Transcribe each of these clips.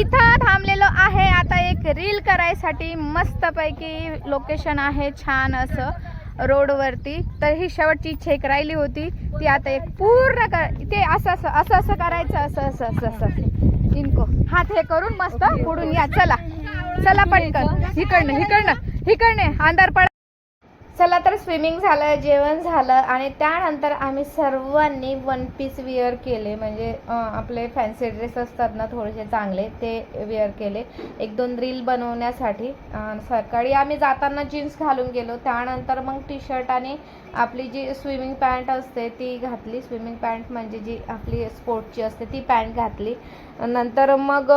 इथं थांबलेलो आहे. आता एक रील करायसाठी मस्तपैकी लोकेशन आहे. छान असं रोडवरती तर ही शेवटची इच्छा एक राहिली होती. ती आता एक पूर्ण कर ते असं असं असं असं करायचं. असं असं असं असं. इनको. हात हे करून मस्त पुढून या. चला. चला पटकन. हिकडनं इकडनं इकडनं. अंधार पड चला तर स्विमिंग झालं जेवण झालं आणि त्यानंतर आम्ही सर्वांनी वन पीस वेअर केले. म्हणजे आपले फॅन्सी ड्रेस असतात ना थोडेसे चांगले ते वेअर केले. एक दोन रील बनवण्यासाठी सकाळी आम्ही जाताना जीन्स घालून गेलो. त्यानंतर मग टी शर्ट आणि आपली जी स्विमिंग पॅन्ट असते ती घातली. स्विमिंग पॅन्ट म्हणजे जी आपली स्पोर्टची असते ती पॅन्ट घातली. नंतर मग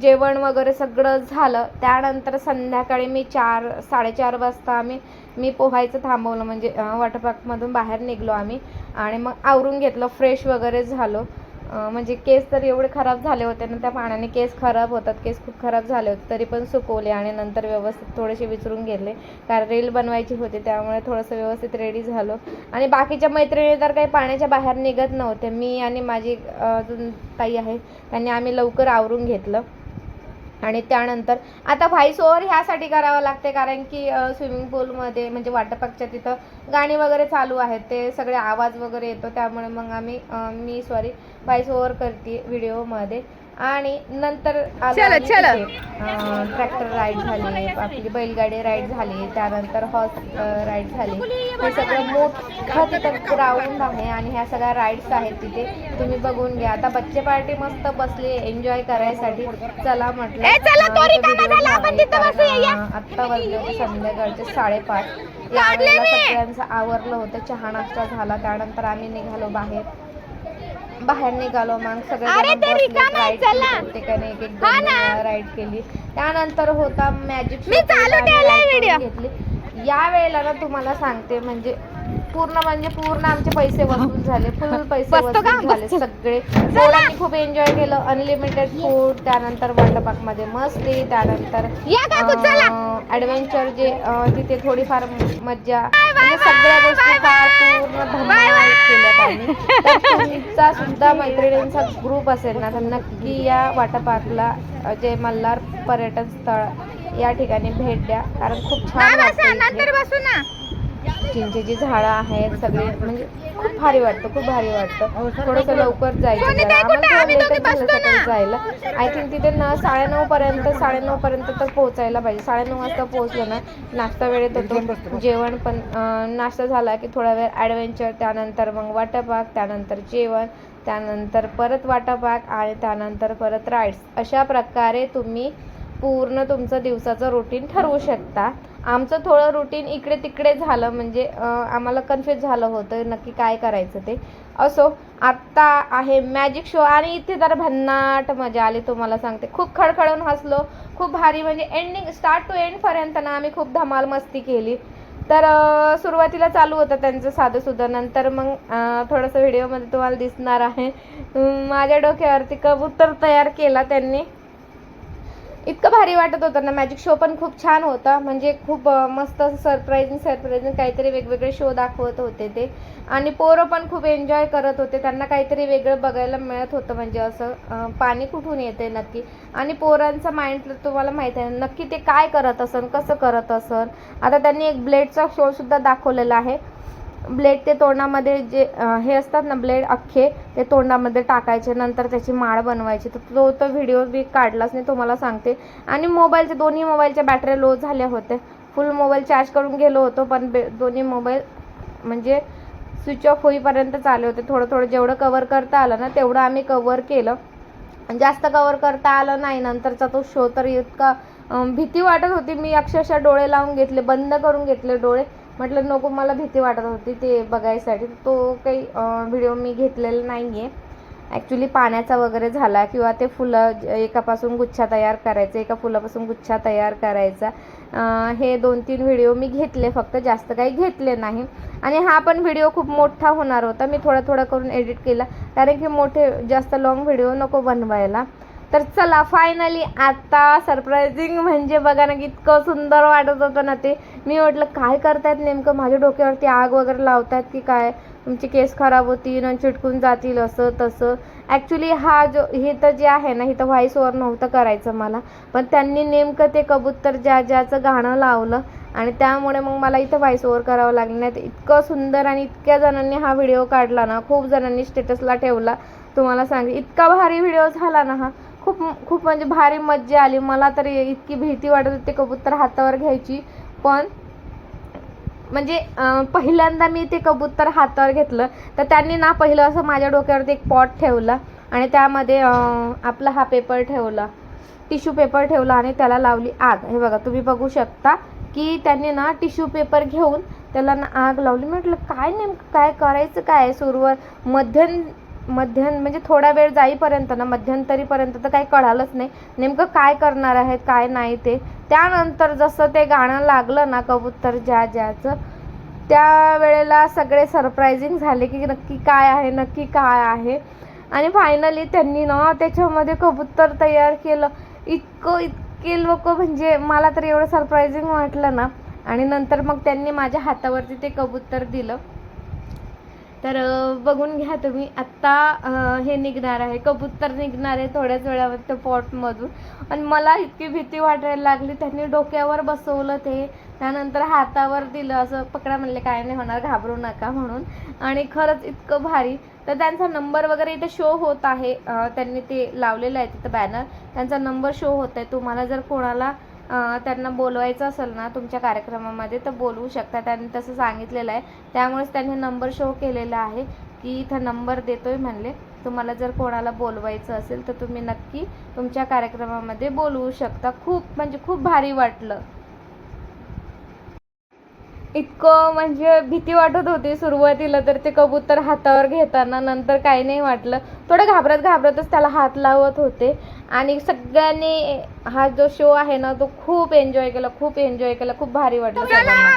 जेवण वगैरे सगळं झालं. त्यानंतर संध्याकाळी मी चार साडेचार वाजता आम्ही मी पोहायचं थांबवलं म्हणजे वॉटर पार्कमधून बाहेर निघलो आम्ही आणि मग आवरून घेतलं फ्रेश वगैरे झालो. म्हणजे केस तर एवढे खराब झाले होते ना त्या पाण्याने केस खराब होतात केस खूप खराब झाले होते तरी पण सुकवले आणि नंतर व्यवस्थित थोडेसे विचरून घेतले. कारण रील बनवायची होती त्यामुळे थोडंसं व्यवस्थित रेडी झालो. आणि बाकीच्या मैत्रिणी तर काही पाण्याच्या बाहेर निघत नव्हते. मी आणि माझी अजून ताई आहे त्यांनी आम्ही लवकर आवरून घेतलं. आणि त्यानंतर आता व्हॉइस ओव्हर ह्यासाठी करावं लागते कारण की स्विमिंग पूलमध्ये म्हणजे वॉटर पार्कच्या तिथं गाणी वगैरे चालू आहेत ते सगळे आवाज वगैरे येतो त्यामुळे मग आम्ही मी सॉरी व्हॉइस ओव्हर करते व्हिडिओमध्ये आणि नंतर. ट्रॅक्टर राईड झाली आपली बैलगाडी राईड झाली त्यानंतर हॉर्स राईड झाली. हे सगळं मोठं तिथं ग्राउंड आहे आणि ह्या सगळ्या राईड्स आहेत तिथे. तुम्ही बघून घ्या. आता बच्चे पार्टी मस्त बसली एन्जॉय करायसाठी. चला म्हटलं आत्ता वाजले होते संध्याकाळचे साडेपाच. यावेळेला. सगळ्यांचं आवरलं होतं चहा नाश्ता झाला त्यानंतर आम्ही निघालो बाहेर. बाहेर निघालो मग सगळे. प्रत्येकाने एक. राईड केली त्यानंतर होता मॅजिक मी चालू ठेवलाय video. घेतली या वेळेला ना तुम्हाला सांगते म्हणजे पूर्ण म्हणजे पूर्ण आमचे पैसे वसूल झाले. फुल पैसे बसतो का? वसूल झाले बसतो. सगळे. पोरांनी खूप एन्जॉय केलं. अनलिमिटेड फूड त्यानंतर वॉटर पार्कमध्ये मस्ती त्यानंतर या काकू चला. ऍडव्हेंचर जे अं, तिथे थोडीफार मज्जा. म्हणजे सगळ्या गोष्टी फार पूर्ण धमाल केल्यात आम्ही. तर तुमचा सुद्धा मैत्रिणींचा ग्रुप असेल ना तर नक्की या वॉटर पार्कला अं, जे मल्हार पर्यटन स्थळ या ठिकाणी भेट द्या. कारण खूप छान वाटतं बसा इथे. नंतर बसू ना. चिंचेची झाडं आहेत सगळे म्हणजे खूप भारी वाटतं खूप भारी वाटतं. थोडंसं लवकर जायचं. जायला. आय थिंक तिथे न साडेनऊ पर्यंत साडेनऊ पर्यंत तर पोहोचायला पाहिजे. साडेनऊ वाजता पोहोचलो ना नाश्ता वेळेत होतो. जेवण पण नाश्ता झाला की थोडा वेळ ॲडव्हेंचर त्यानंतर मग वॉटर पार्क त्यानंतर जेवण त्यानंतर परत वॉटर पार्क आणि त्यानंतर परत राईड्स अशा प्रकारे तुम्ही पूर्ण तुमचं दिवसाचं रुटीन ठरवू शकता. आमचं थोडं रुटीन इकडे तिकडे झालं म्हणजे आम्हाला कन्फ्यूज झालं होतं नक्की काय करायचं ते. असो आत्ता आहे मॅजिक शो आणि इथे तर भन्नाट मजा आली तुम्हाला सांगते. खूप खडखडून हसलो खूप भारी म्हणजे एंडिंग स्टार्ट टू एंडपर्यंत ना आम्ही खूप धमाल मस्ती केली. तर सुरुवातीला चालू होतं त्यांचं साधं सुद्धा नंतर मग थोडंसं व्हिडिओमध्ये तुम्हाला दिसणार आहे. माझ्या डोक्यावरती कबूतर तयार केला त्यांनी. इतकं भारी वाटत होतं ना. मॅजिक शो पण खूप छान होता. म्हणजे खूप मस्त सरप्राईजिंग सरप्राईजिंग काहीतरी वेगवेगळे शो दाखवत होते ते. आणि पोरं पण खूप एन्जॉय करत होते. त्यांना काहीतरी वेगळं बघायला मिळत होतं. म्हणजे असं पाणी कुठून येते नक्की. आणि पोरांचं माइंड तुम्हाला माहीत आहे. नक्की ते काय करत असन कसं करत असन. आता त्यांनी एक ब्लेडचा शो सुद्धा दाखवलेला आहे. ब्लेड ते तोंडामध्ये जे हे असतात ना ब्लेड अख्खे ते तोंडामध्ये टाकायचे नंतर त्याची माळ बनवायची. तर तो तो व्हिडिओ मी काढलाच नाही तुम्हाला सांगते. आणि मोबाईलचे दोन्ही मोबाईलच्या बॅटऱ्या लो झाल्या होत्या. फुल मोबाईल चार्ज करून गेलो होतो पण बे दोन्ही मोबाईल म्हणजे स्विच ऑफ होईपर्यंत चालले होते. थोडं थोडं जेवढं कवर करता आलं ना तेवढं आम्ही कवर केलं. जास्त कवर करता आलं नाही नंतरचा तो शो तर इतका भीती वाटत होती. मी अक्षरशः डोळे लावून घेतले बंद करून घेतले डोळे. म्हटलं नको मला भीती वाटत होती ते बघायसाठी. तो काही व्हिडिओ मी घेतलेला नाही आहे ॲक्च्युली पाण्याचा वगैरे झाला किंवा ते फुलं एकापासून गुच्छा तयार करायचा एका फुलापासून गुच्छा तयार करायचा. हे दोन तीन व्हिडिओ मी घेतले फक्त जास्त काही घेतले नाही. आणि हा पण व्हिडिओ खूप मोठा होणार होता. मी थोडा थोडा करून एडिट केला. कारण की मोठे जास्त लॉंग व्हिडिओ नको बनवायला. तर चला फायनली आता सरप्रायझिंग म्हणजे बघा ना की इतकं सुंदर वाटत होतं ना ते. मी म्हटलं काय करतायत नेमकं? माझ्या डोक्यावरती आग वगैरे लावतायत की काय? तुमचे केस खराब होतील आणि चिटकून जातील असं तसं. ॲक्च्युली हा जो हे तर जे आहे ना हे तर व्हॉइस ओवर नव्हतं करायचं मला. पण त्यांनी नेमकं ते कबूतर ज्या ज्याचं गाणं लावलं आणि त्यामुळे मग मला इथं व्हॉइस ओवर करावं लागलं. नाही तर इतकं सुंदर आणि इतक्या जणांनी हा व्हिडिओ काढला ना खूप जणांनी स्टेटसला ठेवला. तुम्हाला सांग इतका भारी व्हिडिओ झाला ना हा. खूप खूप म्हणजे भारी मज्जा आली. मला तर इतकी भीती वाटत होती कबूतर हातावर घ्यायची. पण म्हणजे पहिल्यांदा मी ते कबूतर हातावर घेतलं तर त्यांनी ना पहिलं असं माझ्या डोक्यावरती एक पॉट ठेवला आणि त्यामध्ये आपला हा पेपर ठेवला. टिश्यू पेपर ठेवला आणि त्याला लावली आग. हे बघा तुम्ही बघू शकता की त्यांनी ना टिश्यू पेपर घेऊन त्याला ना आग लावली. म्हटलं काय नेमकं काय करायचं काय सुरुवात? मध्यम मध्यन म्हणजे थोडा वेळ जाईपर्यंत ना मध्यंतरीपर्यंत तर काही कळालंच नाही. नेमकं काय करणार आहेत काय नाही ते. त्यानंतर जसं ते गाणं लागलं ना कबूतर ज्या ज्याचं त्या वेळेला सगळे सरप्रायझिंग झाले की नक्की काय आहे नक्की काय आहे. आणि फायनली त्यांनी ना त्याच्यामध्ये कबूतर तयार केलं. इतकं इतके लोक म्हणजे मला तर एवढं सरप्रायझिंग वाटलं ना. आणि नंतर मग त्यांनी माझ्या हातावरती ते कबूतर दिलं. तर बघून घ्या तुम्ही. आत्ता हे निघणार आहे. कबूतर निघणार आहे थोड्याच वेळावर त्या पॉटमधून. आणि मला इतकी भीती वाटायला लागली. त्यांनी डोक्यावर बसवलं ते. त्यानंतर हातावर दिलं असं. पकडा म्हणले काय नाही होणार घाबरू नका म्हणून. आणि खरंच इतकं भारी. तर त्यांचा नंबर वगैरे इथे शो होत आहे. त्यांनी ते लावलेलं आहे तिथं बॅनर त्यांचा नंबर शो होत आहे. तुम्हाला जर कोणाला त्यांना बोलवायचं असेल ना तुमच्या कार्यक्रमामध्ये तर बोलवू शकता. त्यांनी तसं सांगितलेलं आहे. त्यामुळेच त्यांनी नंबर शो केलेला आहे की इथं नंबर देतोय म्हणले. तुम्हाला जर कोणाला बोलवायचं असेल तर तुम्ही नक्की तुमच्या कार्यक्रमामध्ये बोलवू शकता. खूप म्हणजे खूप भारी वाटलं. इतकं म्हणजे भीती वाटत होती सुरुवातीला तर ते कबूतर हातावर घेताना नंतर काही नाही वाटलं. थोडं घाबरत घाबरतच त्याला हात लावत होते. आणि सगळ्यांनी हा जो शो आहे ना तो खूप एन्जॉय केला खूप एन्जॉय केला खूप भारी वाटलं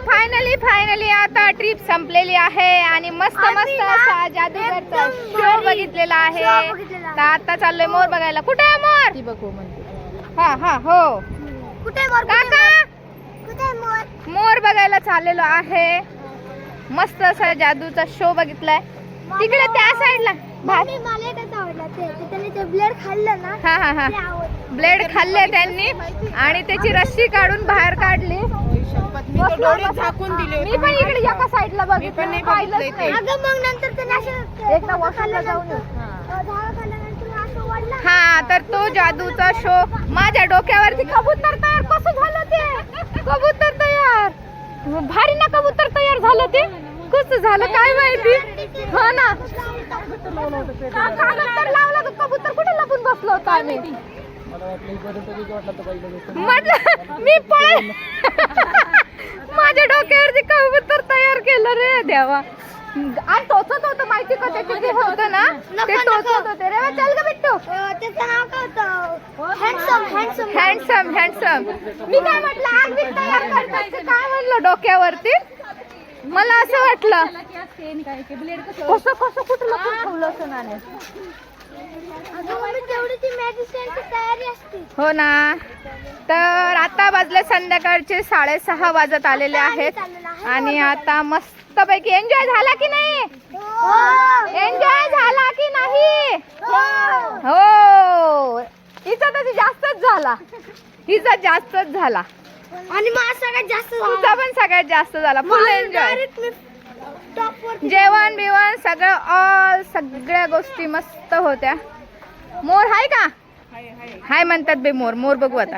फायनली फायनली आता ट्रिप संपलेली आहे आणि मस्त मस्त असा जादूगरचा शो बघितलेला आहे. तर आता चाललोय मोर बघायला. कुठे आहे मोर? ती बघू म्हणते. हा हा हो. कुठे मोर? काका! कुठे मोर. मोर बघायला चाललेलो आहे. मस्त असा जादूचा शो बघितलाय. तिकडे त्या साईडला ब्लेड खाल्लं ना हा हा हा. ते आवडलं. ब्लेड खाल्ले त्यांनी आणि त्याची रस्सी काढून बाहेर काढली. झाकून दिले मी पण इकडे एका साईडला बघितलं. नाही पाहिलंच बघितलंय नाही. अगं मग नंतर त्याने असं एकदा वॉशरूमला जाऊन हा तर तो जादूचा शो माझ्या डोक्यावरती कबूतर तयार कसं झालं ते? कबूतर तयार. भारी ना कबूतर तयार झालं ते? कसं झालं? काय माहिती? हो ना. कागद लावला तो कबूतर. कुठे लपून बसलो होतो आम्ही? म्हटलं मी पळे माझ्या डोक्यावरती कबूतर तयार केलं रे देवा. आणि टोचत होतं माहिती का? त्याचे जे होतं ना ते टोचत होते. रे चल ग बिट्टू. त्याचं नाव काय होतं? हँडसम हँडसम हँडसम हँडसम मी काय म्हटलं आग बी तयार करतात. काय म्हणलं डोक्यावरती? मला असं वाटलं. कसं कसं कुठं लपून ठेवलं असं नाणे? असते. हो ना. तर आता वाजले संध्याकाळचे साडेसहा वाजत आलेले आहेत. आणि आता मस्तपैकी एन्जॉय झाला की नाही? एन्जॉय झाला की नाही? हो. हिचा तर जास्तच झाला. हिचा जास्तच झाला. आणि मग सगळ्यात जास्त तुझा पण सगळ्यात जास्त झाला. फुल एन्जॉय जेवण बिवण सगळं ऑल सगळ्या गोष्टी मस्त होत्या. मोर हाय का? हाय म्हणतात बे मोर. मोर बघू आता.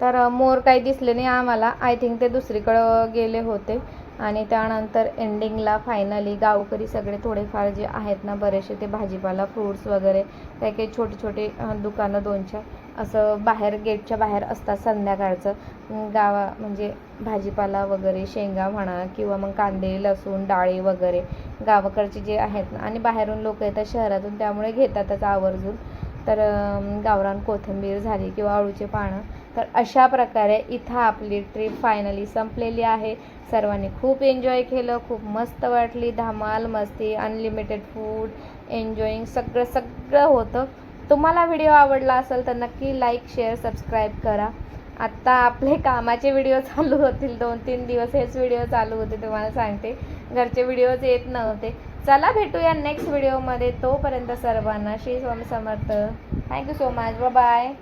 तर मोर काही दिसले नाही आम्हाला. आय थिंक ते दुसरीकडं गेले होते. आणि त्यानंतर एंडिंगला फायनली गावकरी सगळे थोडेफार जे आहेत ना बरेचसे ते भाजीपाला फ्रूट्स वगैरे काही काही छोटे छोटे दुकानं दोन चार असं बाहेर गेटच्या बाहेर असतात संध्याकाळचं. गावा म्हणजे भाजीपाला वगैरे शेंगा म्हणा किंवा मग कांदे लसूण डाळी वगैरे गावाकडचे जे आहेत ना आणि बाहेरून लोक येतात शहरातून त्यामुळे घेतातच आवर्जून. तर गावरान कोथिंबीर झाली किंवा अळूचे पानं तर अशा प्रकारे इथं आपली ट्रिप फायनली संपलेली आहे. सर्वांनी खूप एन्जॉय केलं खूप मस्त वाटली. धमाल मस्ती अनलिमिटेड फूड एन्जॉईंग सगळं सगळं होतं. तुम्हाला व्हिडिओ आवडला असेल तर नक्की लाईक शेअर सबस्क्राईब करा. आत्ता आपले कामाचे व्हिडिओ चालू होतील. दोन तीन दिवस हेच व्हिडिओ चालू होते तुम्हाला सांगते. घरचे व्हिडिओज येत नव्हते. चला भेटूया नेक्स्ट व्हिडिओमध्ये तोपर्यंत सर्वांना Shri Swami Samarth. Thank you so much bye